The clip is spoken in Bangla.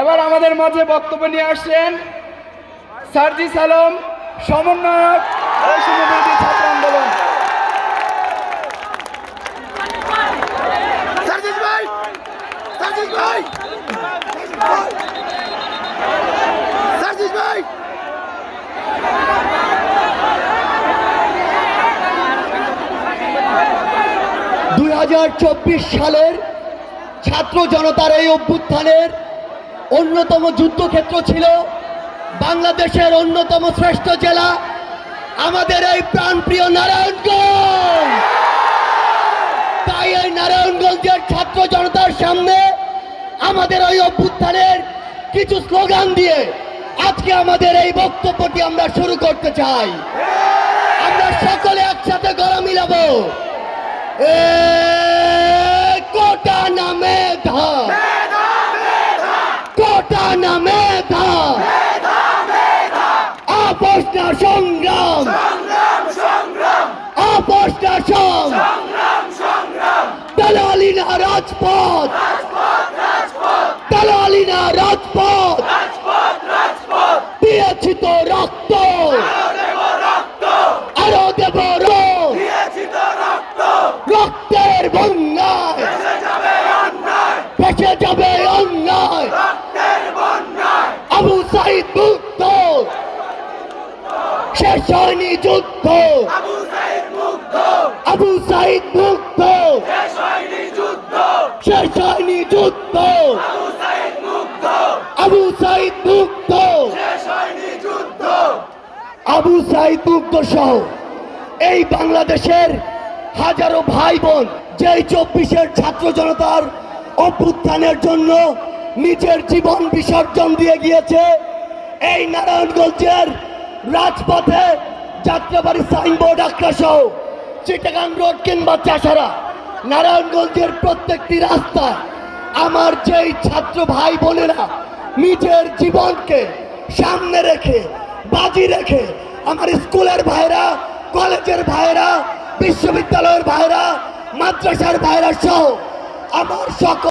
এবার আমাদের মাঝে বক্তব্য নিয়ে আসছেন সার্জিস আলম সমন্বয়ক। ছাত্র আন্দোলন। দুই চব্বিশ সালের ছাত্র জনতার এই অভ্যুত্থানের অন্যতম যুদ্ধক্ষেত্র ছিল বাংলাদেশের অন্যতম শ্রেষ্ঠ জেলা, আমাদের এই প্রাণপ্রিয় নারায়ণগঞ্জ। তাই এই নারায়ণগঞ্জের ছাত্র জনতার সামনে আমাদের ওই অভ্যুত্থানের কিছু স্লোগান দিয়ে আজকে আমাদের এই বক্তব্যটি আমরা শুরু করতে চাই। আমরা সকলে একসাথে গলা মিলাবো। এ কোটা মেধা। আপোষ না সংগ্রাম। আপোষ না সংগ্রাম। দালালি না রাজপথ। দালালি না রাজপথ। দিয়েছি তো রক্ত আরও দেব রক্ত রক্তের বন্যায় ভেসে যাবে অন্যায় আবু সাইদ মুক্ত শেষ হয়নি যুদ্ধ। আবু সাইদ মুক্ত। শেষ হয়নি যুদ্ধ। আবু সাইদ মুক্ত। আবু সাইদ মুক্ত। সহ এই বাংলাদেশের হাজারো ভাই বোন যেই চব্বিশের ছাত্র জনতার অভ্যুত্থানের জন্য নিজের জীবন বিসর্জন দিয়ে গিয়েছে এই নারায়ণগঞ্জের রাজপথে যাত্রাবাড়ি সাইনবোর্ড আঁকা সহ চিটাগাং রোড কিংবা চাষারা, নারায়ণগঞ্জের প্রত্যেকটি রাস্তা আমার যেই ছাত্র ভাই বোনেরা নিজের জীবনকে সামনে রেখে, বাজি রেখে, আমার স্কুলের ভাইরা কলেজের ভাইরা বিশ্ববিদ্যালয়ের ভাইরা মাদ্রাসার ভাইরা সহ আমার সকল